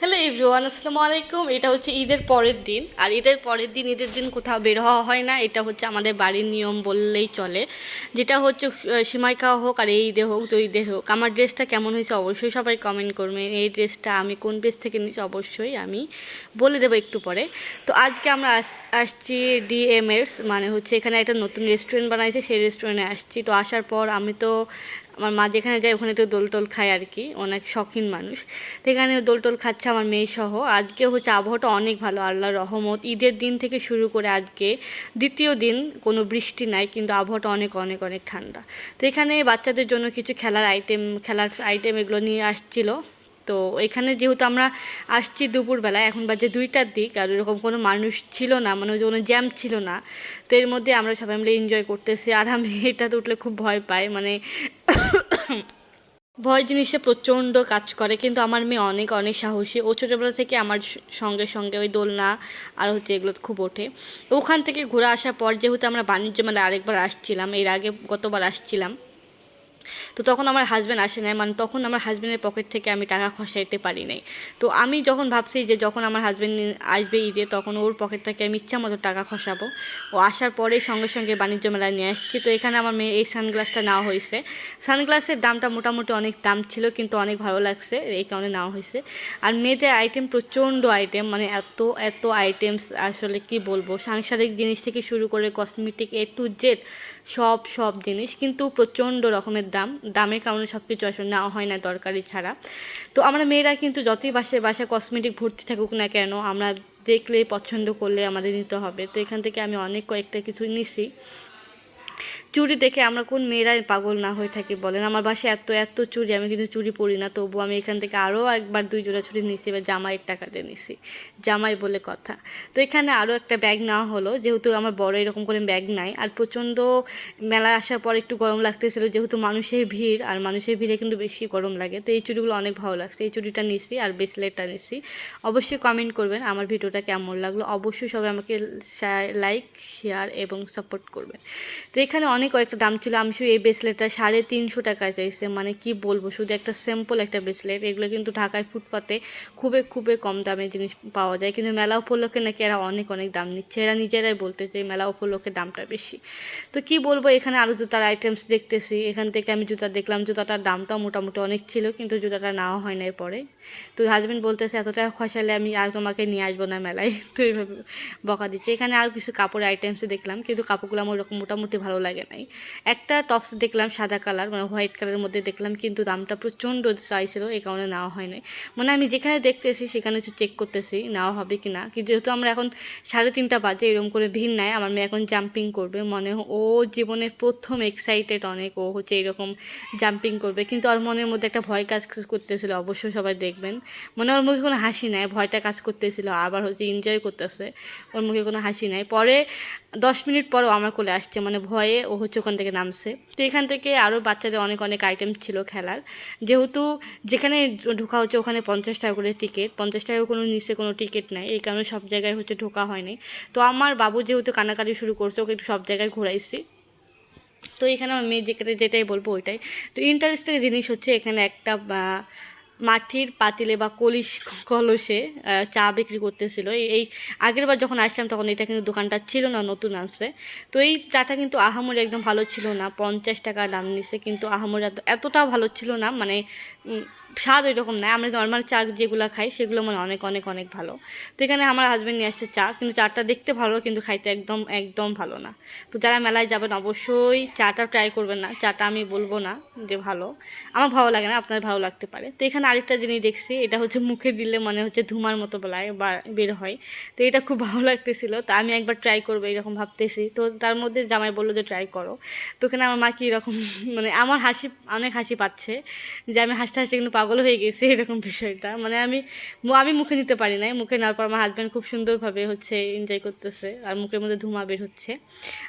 Hello everyone, আসসালামু আলাইকুম। এটা হচ্ছে ঈদের পরের দিন। আর ঈদের পরের দিন, ঈদের দিন কোথাও বের হওয়া হয় না। এটা হচ্ছে আমাদের বাড়ির নিয়ম বললেই চলে। যেটা হচ্ছে সিমাই খাওয়া হোক আর এই ঈদে হোক, তো ঈদে হোক। আমার ড্রেসটা কেমন হয়েছে অবশ্যই সবাই কমেন্ট করবেন এই ড্রেসটা আমি কোন পেজ থেকে নিয়েছি অবশ্যই আমি বলে দেবো একটু পরে। তো আজকে আমরা আস- আসছি ডিএমএস মানে হচ্ছে এখানে একটা নতুন রেস্টুরেন্ট বানাইছে। সেই রেস্টুরেন্টে আসছি। তো আসার পর আমি তো আমার মা যেখানে যায়, ওখানে তো দোলটোল খায় আর কি। অনেক শখিন মানুষ। তো এখানে দোল টোল খাচ্ছে আমার মেয়ে সহ। আজকে হচ্ছে আবহাওয়াটা অনেক ভালো, আল্লাহর রহমত। ঈদের দিন থেকে শুরু করে আজকে দ্বিতীয় দিন কোনো বৃষ্টি নাই, কিন্তু আবহাওয়াটা অনেক অনেক অনেক ঠান্ডা। তো এখানে বাচ্চাদের জন্য কিছু খেলার আইটেম খেলার আইটেম এগুলো নিয়ে আসছিল। তো এখানে যেহেতু আমরা আসছি দুপুরবেলা এখন বাজে দুইটার দিক আর এরকম কোনো মানুষ ছিল না মানে ওই কোনো জ্যাম ছিল না। তো এর মধ্যে আমরা সবাই মিলে এনজয় করতেছি আর আমি এটাতে উঠলে খুব ভয় পাই মানে ভয় জিনিসে প্রচণ্ড কাজ করে, কিন্তু আমার মেয়ে অনেক অনেক সাহসী। ও ছোটোবেলা থেকে আমার সঙ্গে সঙ্গে ওই দোলনা আর হচ্ছে এগুলো খুব ওঠে। ওখান থেকে ঘুরে আসার পর যেহেতু আমরা বাণিজ্য মেলায় আরেকবার আসছিলাম, এর আগে গতবার আসছিলাম। তো তখন আমার হাজব্যান্ড আসে নাই মানে তখন আমার হাজব্যান্ডের পকেট থেকে আমি টাকা খসাইতে পারি নাই। তো আমি যখন ভাবছি যে যখন আমার হাজব্যান্ড আসবে ঈদে, তখন ওর পকেট থেকে আমি ইচ্ছা মতো টাকা খসাবো। ও আসার পরে সঙ্গে সঙ্গে বাণিজ্য মেলায় নিয়ে আসছি। তো এখানে আমার মেয়ে এই সানগ্লাসটা নেওয়া হয়েছে। সানগ্লাসের দামটা মোটামুটি অনেক দাম ছিল, কিন্তু অনেক ভালো লাগছে, এই কারণে নেওয়া হয়েছে। আর মেয়েদের আইটেম প্রচণ্ড আইটেম মানে এত এত আইটেমস আসলে কি বলব, সাংসারিক জিনিস থেকে শুরু করে কসমেটিক এ টু জেড সব সব জিনিস। কিন্তু প্রচণ্ড রকমের দাম। দামের কারণে সব কিছু আসলে নেওয়া হয় না দরকারি ছাড়া। তো আমরা মেয়েরা কিন্তু যতই বাসায় বাসায় কসমেটিক ভর্তি থাকুক না কেন, আমরা দেখলে, পছন্দ করলে আমাদের নিতে হবে। তো এখান থেকে আমি অনেক কয়েকটা কিছু নিছি। চুড়ি দেখে আমরা কোন মেয়েরাই পাগল না হয়ে থাকি বলেন। আমার বাসায় এত এত চুড়ি আমি কিন্তু চুড়ি পড়ি না। তবু আমি এখান থেকে আরও একবার দুই জোড়া চুরি নিছি এবার জামাইয়ের টাকা দিয়ে নিছি জামাই বলে কথা। তো এখানে আরও একটা ব্যাগ নেওয়া হলো, যেহেতু আমার বড় এরকম করে ব্যাগ নাই। আর প্রচণ্ড মেলায় আসার পর একটু গরম লাগতেছিল, যেহেতু মানুষের ভিড়, আর মানুষের ভিড়ে কিন্তু বেশি গরম লাগে। তো এই চুড়িগুলো অনেক ভালো লাগছে। এই চুড়িটা নিছি আর ব্রেসলেটটা নিছি অবশ্যই কমেন্ট করবেন আমার ভিডিওটা কেমন লাগল। অবশ্যই সবাই আমাকে লাইক শেয়ার এবং সাপোর্ট করবেন। তো এখানে অনেক কয়েকটা দাম ছিল, আমি শুধু এই ব্রেসলেটটা সাড়ে তিনশো টাকা চাইছে। মানে কি বলব, শুধু একটা সিম্পল একটা ব্রেসলেট এগুলো কিন্তু ঢাকায় ফুটপাতে খুবই খুবই কম দামে জিনিস পাওয়া যায়। কিন্তু মেলা উপলক্ষে নাকি এরা অনেক অনেক দাম নিচ্ছে। এরা নিজেরাই বলতে যে মেলা উপলক্ষে দামটা বেশি। তো কি বলব, এখানে আরও জুতার আইটেমস দেখতেছি। এখান থেকে আমি জুতা দেখলাম, জুতাটার দামটাও মোটামুটি অনেক ছিল, কিন্তু জুতাটা নেওয়া হয় না এরপরে তো হাজব্যান্ড বলতেছে, এত টাকা খসালে আমি আর তোমাকে নিয়ে আসব না মেলায়। তো এইভাবে বকা দিচ্ছে। এখানে আর কিছু কাপড় আইটেমস দেখলাম, কিন্তু কাপড়গুলো আমার ওরকম মোটামুটি ভালো লাগে নাই। একটা টপস দেখলাম সাদা কালার মানে হোয়াইট কালারের মধ্যে দেখলাম, কিন্তু দামটা প্রচণ্ড চাইছিল, এই কারণে নেওয়া হয় নাই মানে আমি যেখানে দেখতেছি, সেখানে একটু চেক করতেছি, নেওয়া হবে কি না কিন্তু যেহেতু আমরা এখন সাড়ে তিনটা বাজে, এরকম করে ভিড় নেয় আমার মেয়ে এখন জাম্পিং করবে। মনে ও জীবনের প্রথম এক্সাইটেড অনেক, ও হচ্ছে এরকম জাম্পিং করবে। কিন্তু ওর মনের মধ্যে একটা ভয় কাজ করতেছিল, অবশ্যই সবাই দেখবেন। মনে ওর মুখে কোনো হাসি নাই, ভয়টা কাজ করতেছিল, আবার হচ্ছে এনজয় করতেছে, ওর মুখে কোনো হাসি নাই। পরে দশ মিনিট পরও আমার কোলে আসছে মানে ভয়ে ও হচ্ছে ওখান থেকে নামছে। তো এখান থেকে আরও বাচ্চাদের অনেক অনেক আইটেম ছিল খেলার। যেহেতু যেখানে ঢোকা হচ্ছে ওখানে পঞ্চাশ টাকা করে টিকিট পঞ্চাশ টাকা কোনো নিচে কোনো টিকিট নাই, এই কারণে সব জায়গায় হচ্ছে ঢোকা হয়নি। তো আমার বাবু যেহেতু কানাকাটি শুরু করছে, ওকে একটু সব জায়গায় ঘুরাইছি। তো এখানে মেয়ে যেখানে যেটাই বলব ওইটাই। তো ইন্টারেস্টের জিনিস হচ্ছে এখানে একটা মাটির পাতিলে বা কলিশ কলসে চা বিক্রি করতেছিল। এই- আগের বার যখন আসলাম তখন এটা কিন্তু দোকানটা ছিল না, নতুন আসছে তো এই চাটা কিন্তু আহামরি একদম ভালো ছিল না, পঞ্চাশ টাকা দাম নিছে, কিন্তু আহামরি এত- এতটাও ভালো ছিল না মানে স্বাদ ওই রকম না। আমরা নর্মাল চা যেগুলো খাই সেগুলো মানে অনেক অনেক অনেক ভালো। তো এখানে আমার হাজব্যান্ড নিয়ে আসছে চা, কিন্তু চাটা দেখতে ভালো, কিন্তু খাইতে একদম একদম ভালো না। তো যারা মেলায় যাবেন অবশ্যই চাটা ট্রাই করবেন না। চাটা আমি বলব না যে ভালো। আমার ভালো লাগে না, আপনার ভালো লাগতে পারে। তো এখানে আরেকটা জিনিস দেখছি, এটা হচ্ছে মুখে দিলে মনে হচ্ছে ধুমার মতো বেলায় বা বের হয়। তো এটা খুব ভালো লাগতেছিল, তো আমি একবার ট্রাই করব এরকম ভাবতেছি। তো তার মধ্যে জামাই বলল যে ট্রাই করো। তো ওখানে আমার মা কি এরকম মানে আমার হাসি, অনেক হাসি পাচ্ছে যে আমি হাসতে হাসতে কিন্তু পাগল হয়ে গেছি এরকম বিষয়টা। মানে আমি আমি মুখে নিতে পারি নাই, মুখে নেওয়ার পর আমার হাজব্যান্ড খুব সুন্দরভাবে হচ্ছে এনজয় করতেছে আর মুখের মধ্যে ধুমা বের হচ্ছে।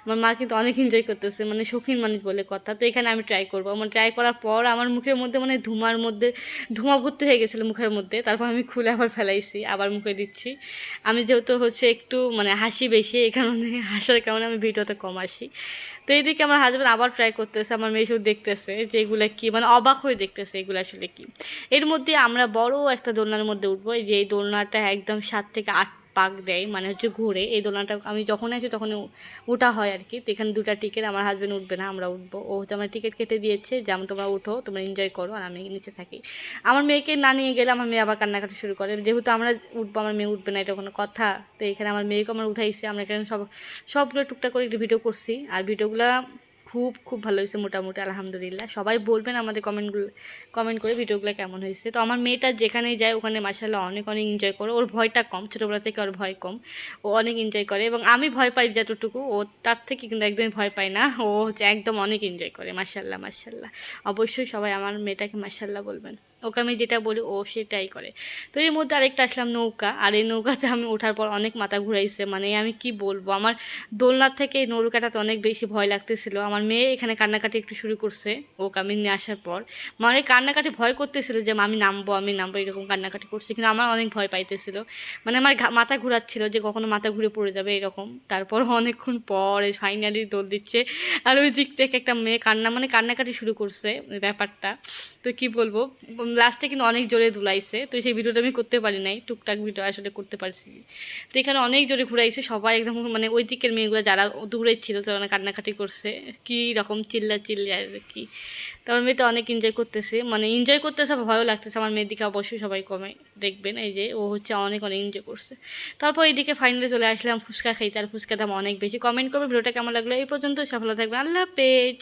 আমার মা কিন্তু অনেক এনজয় করতেছে মানে শৌখিন মানুষ বলে কথা। তো এখানে আমি ট্রাই করব। আমার ট্রাই করার পর আমার মুখের মধ্যে মানে ধুমার মধ্যে ধোঁয়া ভর্তি হয়ে গেছিল মুখের মধ্যে। তারপর আমি খুলে আবার ফেলাইছি, আবার মুখে দিচ্ছি। আমি যেহেতু হচ্ছে একটু মানে হাসি বেশি, এই কারণে হাসার কারণে আমি ভিডিওতে কম আসি তো এইদিকে আমার হাজব্যান্ড আবার ট্রাই করতেছে, আমার মেয়ে শুধু দেখতেছে যে এগুলো কি মানে অবাক হয়ে দেখতেছে এগুলো আসলে কি। এর মধ্যে আমরা বড় একটা দোলনার মধ্যে উঠবো যে এই দোলনাটা একদম সাত থেকে আট পাক দেয় মানে হচ্ছে ঘুরে। এই দোলনাটা আমি যখন আছি তখন ওঠা হয় আর কি। তো এখানে দুটা টিকিট আমার হাজব্যান্ড উঠবে না, আমরা উঠবো। ও হচ্ছে আমার টিকিট কেটে দিয়েছে যেমন তোমরা উঠো তোমরা এনজয় করো, আর আমি নিচে থাকি। আমার মেয়েকে না নিয়ে গেলে আমার মেয়ে আবার কান্নাকাটি শুরু করে। যেহেতু আমরা উঠবো, আমার মেয়ে উঠবে না, এটা কোনো কথা। তো এখানে আমার মেয়েকে আমার উঠাইছে, আমরা এখানে সব, সবগুলো টুকটাক করে একটু ভিডিও করছি। আর ভিডিওগুলো খুব খুব ভালো হয়েছে মোটামুটি, আলহামদুলিল্লাহ। সবাই বলবেন আমাদের কমেন্টগুলো, কমেন্ট করে ভিডিওগুলো কেমন হয়েছে। তো আমার মেয়েটা যেখানেই যায়, ওখানে মাসাল্লাহ অনেক অনেক এনজয় করে। ওর ভয়টা কম, ছোটোবেলা থেকে ওর ভয় কম। ও অনেক এনজয় করে এবং আমি ভয় পাই যতটুকু। ও তার থেকে কিন্তু একদমই ভয় পায় না। ও হচ্ছে একদম অনেক এনজয় করে মাসাল্লাহ মাসাল্লাহ অবশ্যই সবাই আমার মেয়েটাকে মাসাল্লাহ বলবেন। ওকে আমি যেটা বলি, ও সেটাই করে। তো এর মধ্যে আরেকটা আসলাম নৌকা। আর এই নৌকাতে আমি ওঠার পর অনেক মাথা ঘুরাইছে। মানে আমি কি বলব? আমার দোলনার থেকে নৌকাটাতে অনেক বেশি ভয় লাগতেছিল। আমার মেয়ে এখানে কান্নাকাটি একটু শুরু করছে ওকে আমি নিয়ে আসার পর। মানে কান্নাকাটি ভয় করতেছিল যে আমি নামবো আমি নামবো, এরকম কান্নাকাটি করছি। কিন্তু আমার অনেক ভয় পাইতেছিল। মানে আমার মাথা ঘুরাচ্ছিল যে, কখনো মাথা ঘুরে পড়ে যাবে, এরকম। তারপর অনেকক্ষণ পর ফাইনালি দোল দিচ্ছে। আর ওই দিক থেকে একটা মেয়ে কান্না মানে কান্নাকাটি শুরু করছে ব্যাপারটা। তো কি বলব? লাস্টে কিন্তু অনেক জোরে দুলাইছে, তো সেই ভিডিওটা আমি করতে পারি নাই, টুকটাক ভিডিও আসলে করতে পারছি। তো এখানে অনেক জোরে ঘুরাইছে, সবাই একদম মানে ওই দিকের মেয়েগুলো যারা দূরে ছিল তারা কান্নাকাটি করছে, কি রকম চিল্লা চিল্লি আর কি। তো আমার মেয়েটা অনেক এনজয় করতেছে মানে এনজয় করতেছে ভয়ও লাগতেছে, আমার মেয়ের দিকে অবশ্যই সবাই কমে দেখবেন, এই যে ও হচ্ছে অনেক অনেক এনজয় করছে। তারপর এইদিকে ফাইনালি চলে আসলাম ফুচকা খাইতে, আর ফুচকা দাম অনেক বেশি। কমেন্ট করবে ভিডিওটা কেমন লাগল এই পর্যন্ত সফল থাকবে আল্লাহ পেজ